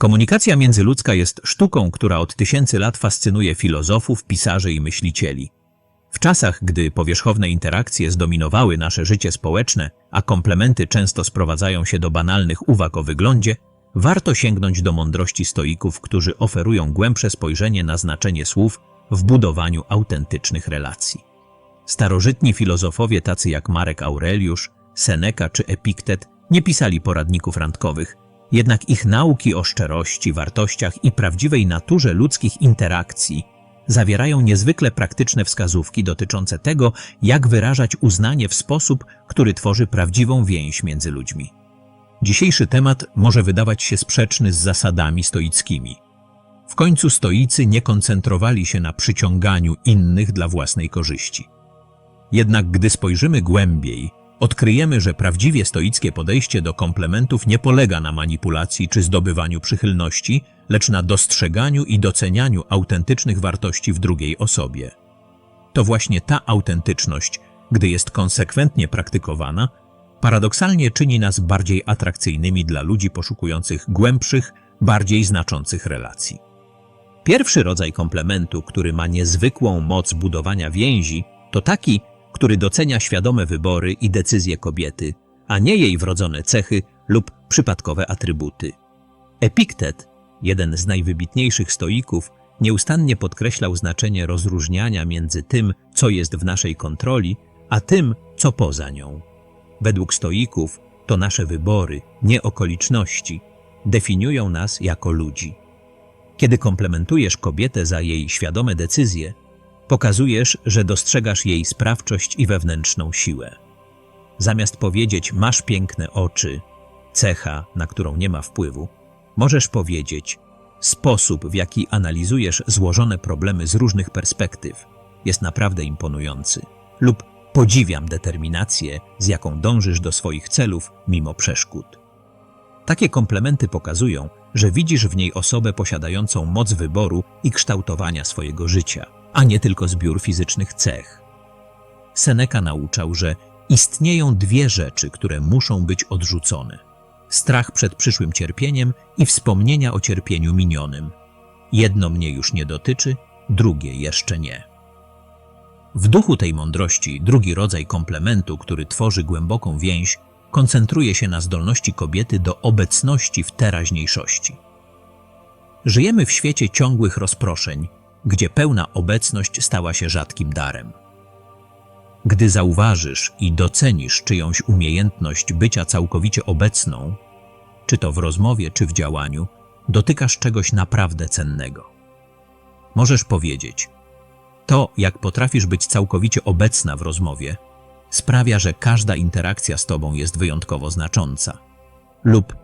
Komunikacja międzyludzka jest sztuką, która od tysięcy lat fascynuje filozofów, pisarzy i myślicieli. W czasach, gdy powierzchowne interakcje zdominowały nasze życie społeczne, a komplementy często sprowadzają się do banalnych uwag o wyglądzie, warto sięgnąć do mądrości stoików, którzy oferują głębsze spojrzenie na znaczenie słów w budowaniu autentycznych relacji. Starożytni filozofowie tacy jak Marek Aureliusz, Seneca czy Epiktet nie pisali poradników randkowych, jednak ich nauki o szczerości, wartościach i prawdziwej naturze ludzkich interakcji zawierają niezwykle praktyczne wskazówki dotyczące tego, jak wyrażać uznanie w sposób, który tworzy prawdziwą więź między ludźmi. Dzisiejszy temat może wydawać się sprzeczny z zasadami stoickimi. W końcu stoicy nie koncentrowali się na przyciąganiu innych dla własnej korzyści. Jednak gdy spojrzymy głębiej, odkryjemy, że prawdziwie stoickie podejście do komplementów nie polega na manipulacji czy zdobywaniu przychylności, lecz na dostrzeganiu i docenianiu autentycznych wartości w drugiej osobie. To właśnie ta autentyczność, gdy jest konsekwentnie praktykowana, paradoksalnie czyni nas bardziej atrakcyjnymi dla ludzi poszukujących głębszych, bardziej znaczących relacji. Pierwszy rodzaj komplementu, który ma niezwykłą moc budowania więzi, to taki, który docenia świadome wybory i decyzje kobiety, a nie jej wrodzone cechy lub przypadkowe atrybuty. Epiktet, jeden z najwybitniejszych stoików, nieustannie podkreślał znaczenie rozróżniania między tym, co jest w naszej kontroli, a tym, co poza nią. Według stoików to nasze wybory, nie okoliczności, definiują nas jako ludzi. Kiedy komplementujesz kobietę za jej świadome decyzje, pokazujesz, że dostrzegasz jej sprawczość i wewnętrzną siłę. Zamiast powiedzieć masz piękne oczy, cecha, na którą nie ma wpływu, możesz powiedzieć sposób, w jaki analizujesz złożone problemy z różnych perspektyw, jest naprawdę imponujący. Lub podziwiam determinację, z jaką dążysz do swoich celów mimo przeszkód. Takie komplementy pokazują, że widzisz w niej osobę posiadającą moc wyboru i kształtowania swojego życia, a nie tylko zbiór fizycznych cech. Seneca nauczał, że istnieją dwie rzeczy, które muszą być odrzucone: strach przed przyszłym cierpieniem i wspomnienia o cierpieniu minionym. Jedno mnie już nie dotyczy, drugie jeszcze nie. W duchu tej mądrości drugi rodzaj komplementu, który tworzy głęboką więź, koncentruje się na zdolności kobiety do obecności w teraźniejszości. Żyjemy w świecie ciągłych rozproszeń, gdzie pełna obecność stała się rzadkim darem. Gdy zauważysz i docenisz czyjąś umiejętność bycia całkowicie obecną, czy to w rozmowie, czy w działaniu, dotykasz czegoś naprawdę cennego. Możesz powiedzieć: To, jak potrafisz być całkowicie obecna w rozmowie, sprawia, że każda interakcja z tobą jest wyjątkowo znacząca. Lub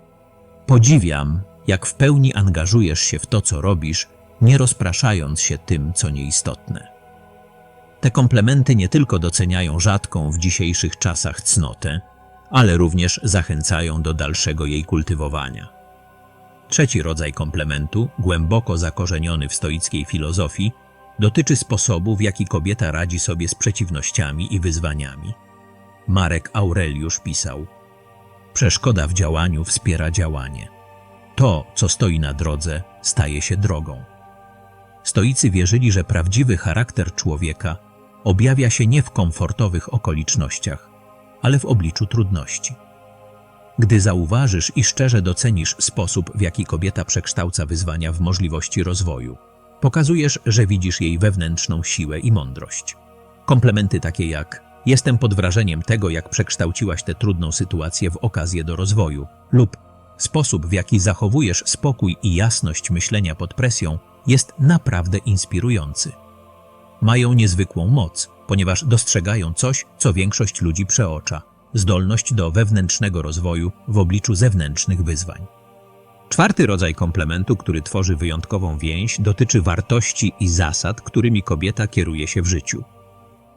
podziwiam, jak w pełni angażujesz się w to, co robisz, nie rozpraszając się tym, co nieistotne. Te komplementy nie tylko doceniają rzadką w dzisiejszych czasach cnotę, ale również zachęcają do dalszego jej kultywowania. Trzeci rodzaj komplementu, głęboko zakorzeniony w stoickiej filozofii, dotyczy sposobu, w jaki kobieta radzi sobie z przeciwnościami i wyzwaniami. Marek Aureliusz pisał: Przeszkoda w działaniu wspiera działanie. To, co stoi na drodze, staje się drogą. Stoicy wierzyli, że prawdziwy charakter człowieka objawia się nie w komfortowych okolicznościach, ale w obliczu trudności. Gdy zauważysz i szczerze docenisz sposób, w jaki kobieta przekształca wyzwania w możliwości rozwoju, pokazujesz, że widzisz jej wewnętrzną siłę i mądrość. Komplementy takie jak jestem pod wrażeniem tego, jak przekształciłaś tę trudną sytuację w okazję do rozwoju lub sposób, w jaki zachowujesz spokój i jasność myślenia pod presją, jest naprawdę inspirujący. Mają niezwykłą moc, ponieważ dostrzegają coś, co większość ludzi przeocza zdolność do wewnętrznego rozwoju w obliczu zewnętrznych wyzwań. Czwarty rodzaj komplementu, który tworzy wyjątkową więź, dotyczy wartości i zasad, którymi kobieta kieruje się w życiu.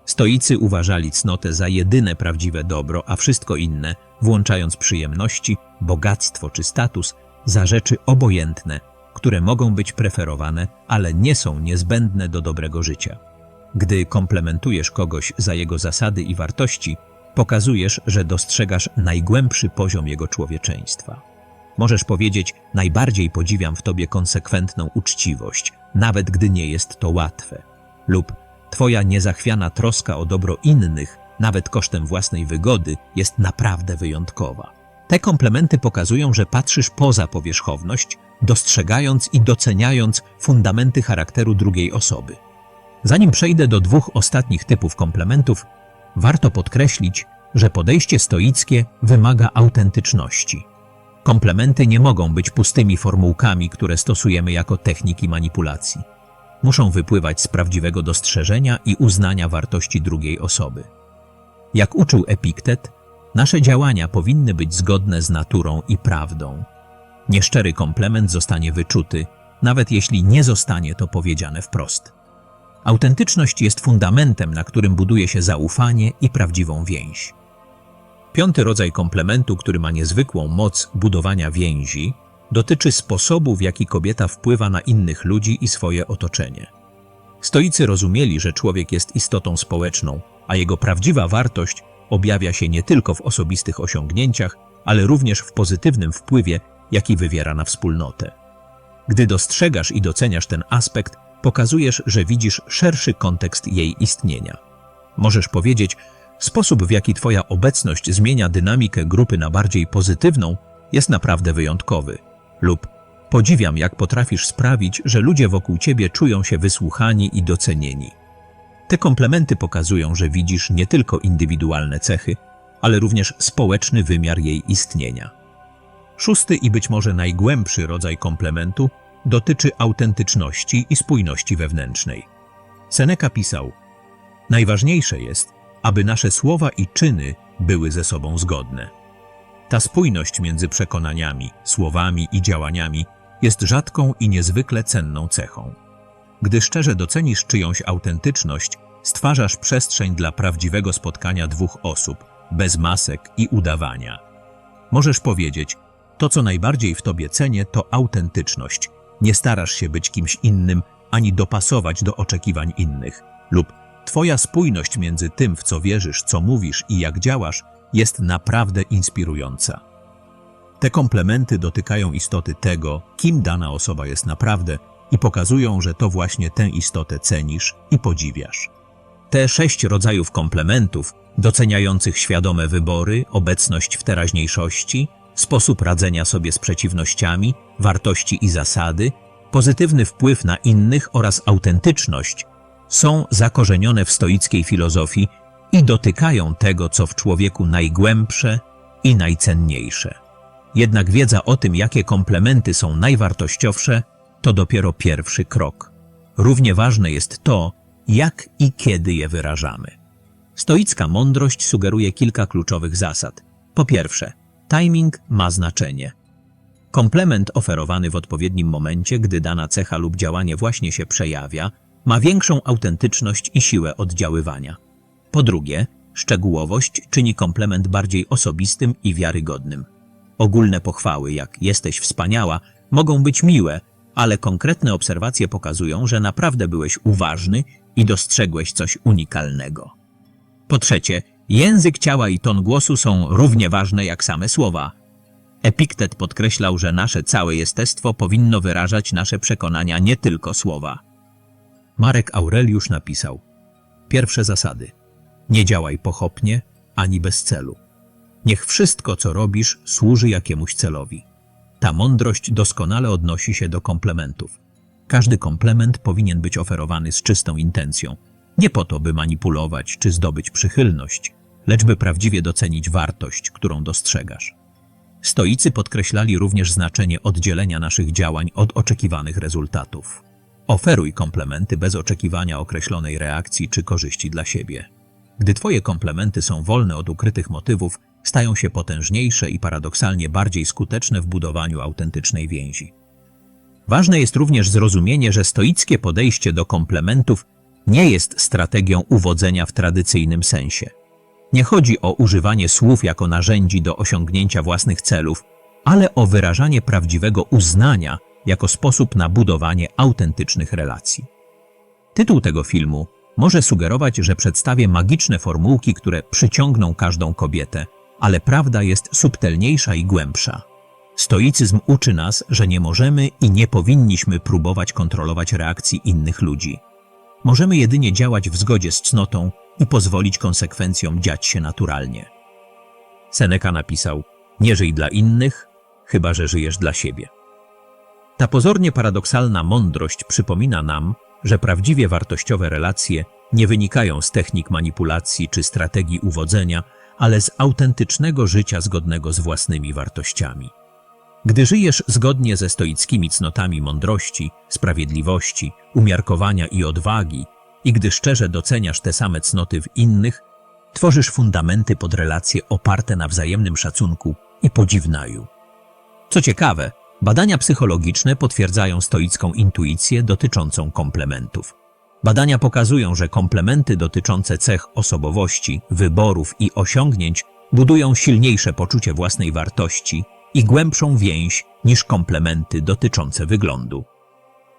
Stoicy uważali cnotę za jedyne prawdziwe dobro, a wszystko inne, włączając przyjemności, bogactwo czy status, za rzeczy obojętne, które mogą być preferowane, ale nie są niezbędne do dobrego życia. Gdy komplementujesz kogoś za jego zasady i wartości, pokazujesz, że dostrzegasz najgłębszy poziom jego człowieczeństwa. Możesz powiedzieć: Najbardziej podziwiam w tobie konsekwentną uczciwość, nawet gdy nie jest to łatwe. Lub Twoja niezachwiana troska o dobro innych, nawet kosztem własnej wygody, jest naprawdę wyjątkowa. Te komplementy pokazują, że patrzysz poza powierzchowność, dostrzegając i doceniając fundamenty charakteru drugiej osoby. Zanim przejdę do dwóch ostatnich typów komplementów, warto podkreślić, że podejście stoickie wymaga autentyczności. Komplementy nie mogą być pustymi formułkami, które stosujemy jako techniki manipulacji. Muszą wypływać z prawdziwego dostrzeżenia i uznania wartości drugiej osoby. Jak uczył Epiktet, nasze działania powinny być zgodne z naturą i prawdą. Nieszczery komplement zostanie wyczuty, nawet jeśli nie zostanie to powiedziane wprost. Autentyczność jest fundamentem, na którym buduje się zaufanie i prawdziwą więź. Piąty rodzaj komplementu, który ma niezwykłą moc budowania więzi, dotyczy sposobu, w jaki kobieta wpływa na innych ludzi i swoje otoczenie. Stoicy rozumieli, że człowiek jest istotą społeczną, a jego prawdziwa wartość objawia się nie tylko w osobistych osiągnięciach, ale również w pozytywnym wpływie, jaki wywiera na wspólnotę. Gdy dostrzegasz i doceniasz ten aspekt, pokazujesz, że widzisz szerszy kontekst jej istnienia. Możesz powiedzieć, sposób w jaki Twoja obecność zmienia dynamikę grupy na bardziej pozytywną jest naprawdę wyjątkowy. Lub podziwiam, jak potrafisz sprawić, że ludzie wokół Ciebie czują się wysłuchani i docenieni. Te komplementy pokazują, że widzisz nie tylko indywidualne cechy, ale również społeczny wymiar jej istnienia. Szósty i być może najgłębszy rodzaj komplementu dotyczy autentyczności i spójności wewnętrznej. Seneca pisał: Najważniejsze jest, aby nasze słowa i czyny były ze sobą zgodne. Ta spójność między przekonaniami, słowami i działaniami jest rzadką i niezwykle cenną cechą. Gdy szczerze docenisz czyjąś autentyczność, stwarzasz przestrzeń dla prawdziwego spotkania dwóch osób, bez masek i udawania. Możesz powiedzieć: To, co najbardziej w tobie cenię, to autentyczność. Nie starasz się być kimś innym ani dopasować do oczekiwań innych, lub Twoja spójność między tym, w co wierzysz, co mówisz i jak działasz, jest naprawdę inspirująca. Te komplementy dotykają istoty tego, kim dana osoba jest naprawdę i pokazują, że to właśnie tę istotę cenisz i podziwiasz. Te sześć rodzajów komplementów, doceniających świadome wybory, obecność w teraźniejszości, sposób radzenia sobie z przeciwnościami, wartości i zasady, pozytywny wpływ na innych oraz autentyczność, są zakorzenione w stoickiej filozofii i dotykają tego, co w człowieku najgłębsze i najcenniejsze. Jednak wiedza o tym, jakie komplementy są najwartościowsze, to dopiero pierwszy krok. Równie ważne jest to, jak i kiedy je wyrażamy. Stoicka mądrość sugeruje kilka kluczowych zasad. Po pierwsze, timing ma znaczenie. Komplement oferowany w odpowiednim momencie, gdy dana cecha lub działanie właśnie się przejawia, ma większą autentyczność i siłę oddziaływania. Po drugie, szczegółowość czyni komplement bardziej osobistym i wiarygodnym. Ogólne pochwały, jak jesteś wspaniała, mogą być miłe, ale konkretne obserwacje pokazują, że naprawdę byłeś uważny i dostrzegłeś coś unikalnego. Po trzecie, język ciała i ton głosu są równie ważne jak same słowa. Epiktet podkreślał, że nasze całe jestestwo powinno wyrażać nasze przekonania, nie tylko słowa. Marek Aureliusz napisał: Pierwsze zasady. Nie działaj pochopnie ani bez celu. Niech wszystko, co robisz, służy jakiemuś celowi. Ta mądrość doskonale odnosi się do komplementów. Każdy komplement powinien być oferowany z czystą intencją. Nie po to, by manipulować czy zdobyć przychylność, lecz by prawdziwie docenić wartość, którą dostrzegasz. Stoicy podkreślali również znaczenie oddzielenia naszych działań od oczekiwanych rezultatów. Oferuj komplementy bez oczekiwania określonej reakcji czy korzyści dla siebie. Gdy Twoje komplementy są wolne od ukrytych motywów, stają się potężniejsze i paradoksalnie bardziej skuteczne w budowaniu autentycznej więzi. Ważne jest również zrozumienie, że stoickie podejście do komplementów nie jest strategią uwodzenia w tradycyjnym sensie. Nie chodzi o używanie słów jako narzędzi do osiągnięcia własnych celów, ale o wyrażanie prawdziwego uznania jako sposób na budowanie autentycznych relacji. Tytuł tego filmu może sugerować, że przedstawię magiczne formułki, które przyciągną każdą kobietę, ale prawda jest subtelniejsza i głębsza. Stoicyzm uczy nas, że nie możemy i nie powinniśmy próbować kontrolować reakcji innych ludzi. Możemy jedynie działać w zgodzie z cnotą i pozwolić konsekwencjom dziać się naturalnie. Seneca napisał: Nie żyj dla innych, chyba że żyjesz dla siebie. Ta pozornie paradoksalna mądrość przypomina nam, że prawdziwie wartościowe relacje nie wynikają z technik manipulacji czy strategii uwodzenia, ale z autentycznego życia zgodnego z własnymi wartościami. Gdy żyjesz zgodnie ze stoickimi cnotami mądrości, sprawiedliwości, umiarkowania i odwagi, i gdy szczerze doceniasz te same cnoty w innych, tworzysz fundamenty pod relacje oparte na wzajemnym szacunku i podziwnaju. Co ciekawe, badania psychologiczne potwierdzają stoicką intuicję dotyczącą komplementów. Badania pokazują, że komplementy dotyczące cech osobowości, wyborów i osiągnięć budują silniejsze poczucie własnej wartości i głębszą więź niż komplementy dotyczące wyglądu.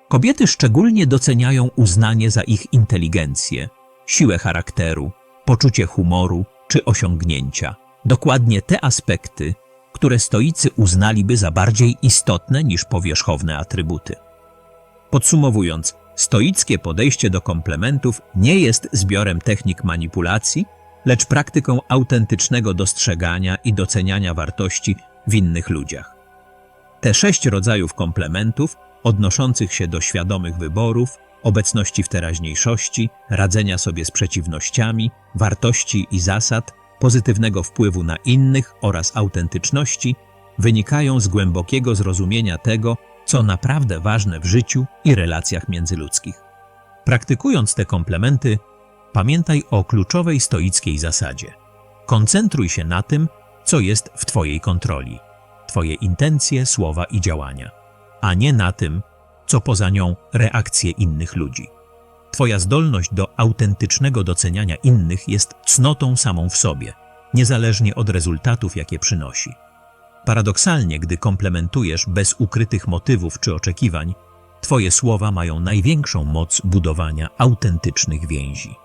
Kobiety szczególnie doceniają uznanie za ich inteligencję, siłę charakteru, poczucie humoru czy osiągnięcia. Dokładnie te aspekty, które stoicy uznaliby za bardziej istotne niż powierzchowne atrybuty. Podsumowując, stoickie podejście do komplementów nie jest zbiorem technik manipulacji, lecz praktyką autentycznego dostrzegania i doceniania wartości w innych ludziach. Te sześć rodzajów komplementów, odnoszących się do świadomych wyborów, obecności w teraźniejszości, radzenia sobie z przeciwnościami, wartości i zasad, pozytywnego wpływu na innych oraz autentyczności, wynikają z głębokiego zrozumienia tego, co naprawdę ważne w życiu i relacjach międzyludzkich. Praktykując te komplementy, pamiętaj o kluczowej stoickiej zasadzie. Koncentruj się na tym, co jest w Twojej kontroli, Twoje intencje, słowa i działania, a nie na tym, co poza nią reakcje innych ludzi. Twoja zdolność do autentycznego doceniania innych jest cnotą samą w sobie, niezależnie od rezultatów, jakie przynosi. Paradoksalnie, gdy komplementujesz bez ukrytych motywów czy oczekiwań, Twoje słowa mają największą moc budowania autentycznych więzi.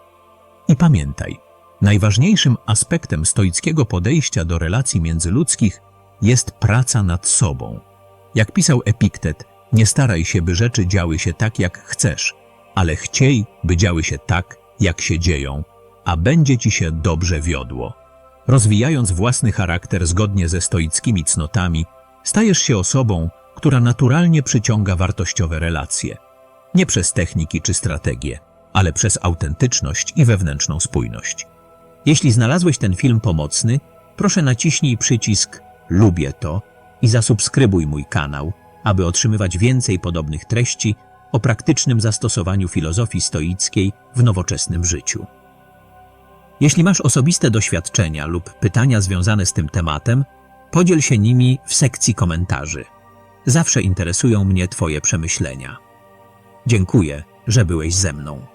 I pamiętaj, najważniejszym aspektem stoickiego podejścia do relacji międzyludzkich jest praca nad sobą. Jak pisał Epiktet, nie staraj się, by rzeczy działy się tak, jak chcesz, ale chciej, by działy się tak, jak się dzieją, a będzie ci się dobrze wiodło. Rozwijając własny charakter zgodnie ze stoickimi cnotami, stajesz się osobą, która naturalnie przyciąga wartościowe relacje. Nie przez techniki czy strategie, ale przez autentyczność i wewnętrzną spójność. Jeśli znalazłeś ten film pomocny, proszę naciśnij przycisk Lubię to i zasubskrybuj mój kanał, aby otrzymywać więcej podobnych treści o praktycznym zastosowaniu filozofii stoickiej w nowoczesnym życiu. Jeśli masz osobiste doświadczenia lub pytania związane z tym tematem, podziel się nimi w sekcji komentarzy. Zawsze interesują mnie Twoje przemyślenia. Dziękuję, że byłeś ze mną.